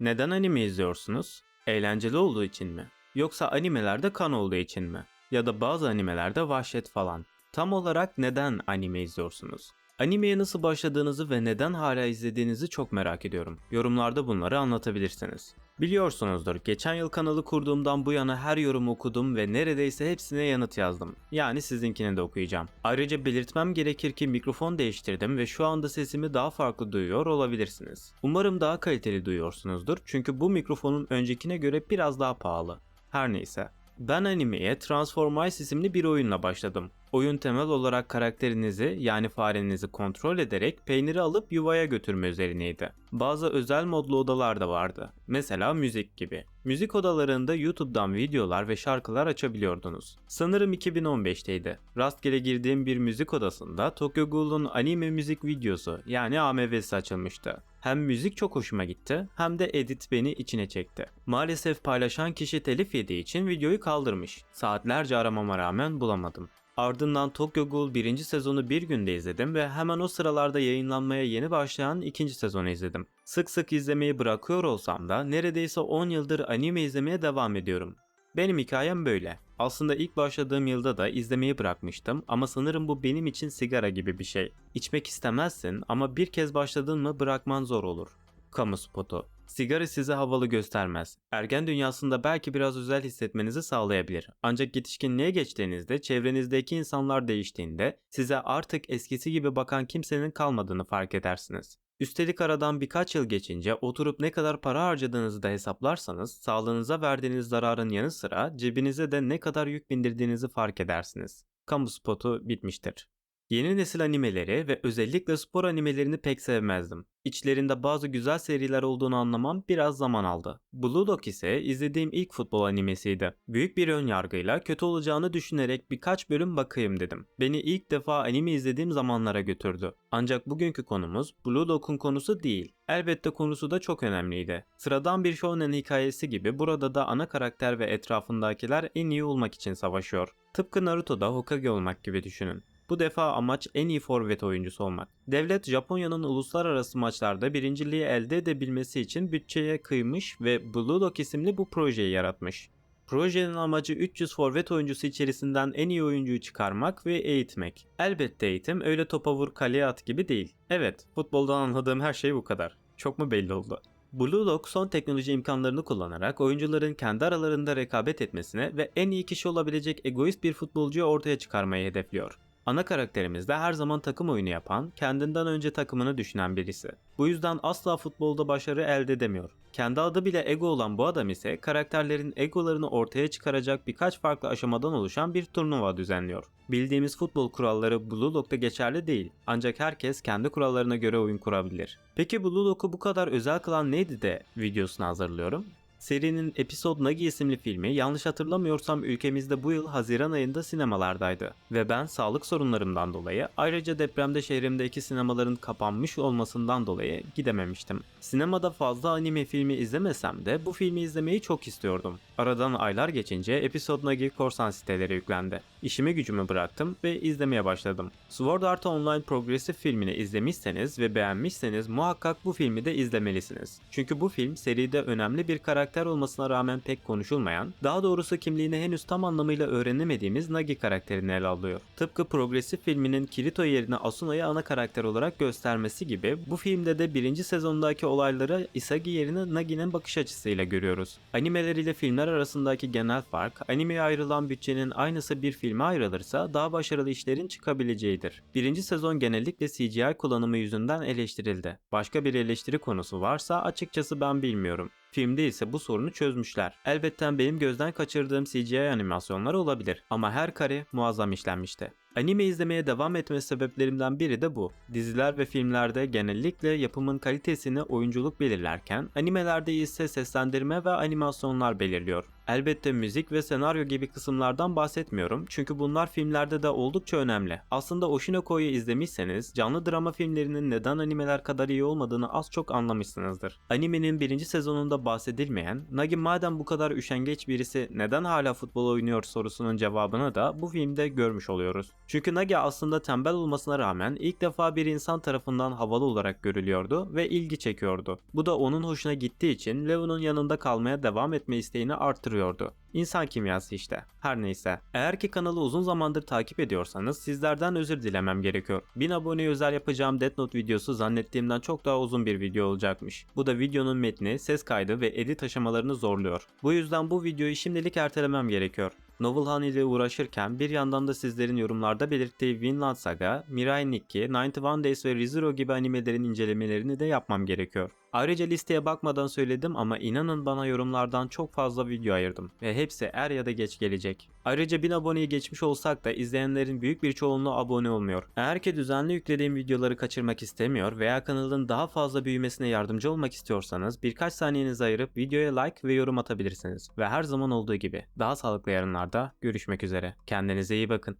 Neden anime izliyorsunuz? Eğlenceli olduğu için mi? Yoksa animelerde kan olduğu için mi? Ya da bazı animelerde vahşet falan. Tam olarak neden anime izliyorsunuz? Animeye nasıl başladığınızı ve neden hala izlediğinizi çok merak ediyorum. Yorumlarda bunları anlatabilirsiniz. Biliyorsunuzdur, geçen yıl kanalı kurduğumdan bu yana her yorumu okudum ve neredeyse hepsine yanıt yazdım. Yani sizinkini de okuyacağım. Ayrıca belirtmem gerekir ki mikrofon değiştirdim ve şu anda sesimi daha farklı duyuyor olabilirsiniz. Umarım daha kaliteli duyuyorsunuzdur çünkü bu mikrofonun öncekine göre biraz daha pahalı. Her neyse. Ben animeye Transformice isimli bir oyunla başladım. Oyun temel olarak karakterinizi yani farenizi kontrol ederek peyniri alıp yuvaya götürme üzerineydi. Bazı özel modlu odalar da vardı. Mesela müzik gibi. Müzik odalarında YouTube'dan videolar ve şarkılar açabiliyordunuz. Sanırım 2015'teydi. Rastgele girdiğim bir müzik odasında Tokyo Ghoul'un anime müzik videosu yani AMV'si açılmıştı. Hem müzik çok hoşuma gitti hem de edit beni içine çekti. Maalesef paylaşan kişi telif yediği için videoyu kaldırmış. Saatlerce aramama rağmen bulamadım. Ardından Tokyo Ghoul 1. sezonu bir günde izledim ve hemen o sıralarda yayınlanmaya yeni başlayan 2. sezonu izledim. Sık sık izlemeyi bırakıyor olsam da neredeyse 10 yıldır anime izlemeye devam ediyorum. Benim hikayem böyle. Aslında ilk başladığım yılda da izlemeyi bırakmıştım ama sanırım bu benim için sigara gibi bir şey. İçmek istemezsin ama bir kez başladın mı bırakman zor olur. Kamu spotu. Sigara size havalı göstermez. Ergen dünyasında belki biraz özel hissetmenizi sağlayabilir. Ancak yetişkinliğe geçtiğinizde çevrenizdeki insanlar değiştiğinde size artık eskisi gibi bakan kimsenin kalmadığını fark edersiniz. Üstelik aradan birkaç yıl geçince oturup ne kadar para harcadığınızı da hesaplarsanız sağlığınıza verdiğiniz zararın yanı sıra cebinize de ne kadar yük bindirdiğinizi fark edersiniz. Kamu spotu bitmiştir. Yeni nesil animeleri ve özellikle spor animelerini pek sevmezdim. İçlerinde bazı güzel seriler olduğunu anlamam biraz zaman aldı. Blue Lock ise izlediğim ilk futbol animesiydi. Büyük bir ön yargıyla kötü olacağını düşünerek birkaç bölüm bakayım dedim. Beni ilk defa anime izlediğim zamanlara götürdü. Ancak bugünkü konumuz Blue Lock'un konusu değil. Elbette konusu da çok önemliydi. Sıradan bir shonen hikayesi gibi burada da ana karakter ve etrafındakiler en iyi olmak için savaşıyor. Tıpkı Naruto'da Hokage olmak gibi düşünün. Bu defa amaç en iyi forvet oyuncusu olmak. Devlet Japonya'nın uluslararası maçlarda birinciliği elde edebilmesi için bütçeye kıymış ve Blue Lock isimli bu projeyi yaratmış. Projenin amacı 300 forvet oyuncusu içerisinden en iyi oyuncuyu çıkarmak ve eğitmek. Elbette eğitim öyle topa vur kaleye at gibi değil. Evet, futboldan anladığım her şey bu kadar. Çok mu belli oldu? Blue Lock son teknoloji imkanlarını kullanarak oyuncuların kendi aralarında rekabet etmesine ve en iyi kişi olabilecek egoist bir futbolcuyu ortaya çıkarmayı hedefliyor. Ana karakterimiz de her zaman takım oyunu yapan, kendinden önce takımını düşünen birisi. Bu yüzden asla futbolda başarı elde edemiyor. Kendi adı bile ego olan bu adam ise karakterlerin egolarını ortaya çıkaracak birkaç farklı aşamadan oluşan bir turnuva düzenliyor. Bildiğimiz futbol kuralları Blue Lock'ta geçerli değil ancak herkes kendi kurallarına göre oyun kurabilir. Peki Blue Lock'u bu kadar özel kılan neydi de videosunu hazırlıyorum? Serinin Episode Nagi isimli filmi yanlış hatırlamıyorsam ülkemizde bu yıl Haziran ayında sinemalardaydı. Ve ben sağlık sorunlarımdan dolayı ayrıca depremde şehrimdeki sinemaların kapanmış olmasından dolayı gidememiştim. Sinemada fazla anime filmi izlemesem de bu filmi izlemeyi çok istiyordum. Aradan aylar geçince Episode Nagi korsan siteleri yüklendi. İşimi gücümü bıraktım ve izlemeye başladım. Sword Art Online Progressive filmini izlemişseniz ve beğenmişseniz muhakkak bu filmi de izlemelisiniz. Çünkü bu film seride önemli bir karakter olmasına rağmen pek konuşulmayan, daha doğrusu kimliğini henüz tam anlamıyla öğrenemediğimiz Nagi karakterini ele alıyor. Tıpkı Progresif filminin Kirito yerine Asuna'yı ana karakter olarak göstermesi gibi bu filmde de birinci sezondaki olayları Isagi yerine Nagi'nin bakış açısıyla görüyoruz. Animeler ile filmler arasındaki genel fark, animeye ayrılan bütçenin aynısı bir filme ayrılırsa daha başarılı işlerin çıkabileceğidir. Birinci sezon genellikle CGI kullanımı yüzünden eleştirildi. Başka bir eleştiri konusu varsa açıkçası ben bilmiyorum. Filmde ise bu sorunu çözmüşler. Elbette benim gözden kaçırdığım CGI animasyonlar olabilir ama her kare muazzam işlenmişti. Anime izlemeye devam etme sebeplerimden biri de bu. Diziler ve filmlerde genellikle yapımın kalitesini oyunculuk belirlerken, animelerde ise seslendirme ve animasyonlar belirliyor. Elbette müzik ve senaryo gibi kısımlardan bahsetmiyorum çünkü bunlar filmlerde de oldukça önemli. Aslında Oshinoko'yu izlemişseniz canlı drama filmlerinin neden animeler kadar iyi olmadığını az çok anlamışsınızdır. Animenin birinci sezonunda bahsedilmeyen, Nagi madem bu kadar üşengeç birisi neden hala futbol oynuyor sorusunun cevabını da bu filmde görmüş oluyoruz. Çünkü Nagi aslında tembel olmasına rağmen ilk defa bir insan tarafından havalı olarak görülüyordu ve ilgi çekiyordu. Bu da onun hoşuna gittiği için Leo'nun yanında kalmaya devam etme isteğini arttırıyordu. İnsan kimyası işte. Her neyse. Eğer ki kanalı uzun zamandır takip ediyorsanız sizlerden özür dilemem gerekiyor. 1000 aboneye özel yapacağım Death Note videosu zannettiğimden çok daha uzun bir video olacakmış. Bu da videonun metni, ses kaydı ve edit aşamalarını zorluyor. Bu yüzden bu videoyu şimdilik ertelemem gerekiyor. Novel Honey ile uğraşırken bir yandan da sizlerin yorumlarda belirttiği Vinland Saga, Mirai Nikki, 91 Days ve ReZero gibi animelerin incelemelerini de yapmam gerekiyor. Ayrıca listeye bakmadan söyledim ama inanın bana yorumlardan çok fazla video ayırdım ve hepsi er ya da geç gelecek. Ayrıca 1000 aboneyi geçmiş olsak da izleyenlerin büyük bir çoğunluğu abone olmuyor. Eğer ki düzenli yüklediğim videoları kaçırmak istemiyor veya kanalın daha fazla büyümesine yardımcı olmak istiyorsanız birkaç saniyenizi ayırıp videoya like ve yorum atabilirsiniz. Ve her zaman olduğu gibi daha sağlıklı yarınlarda görüşmek üzere. Kendinize iyi bakın.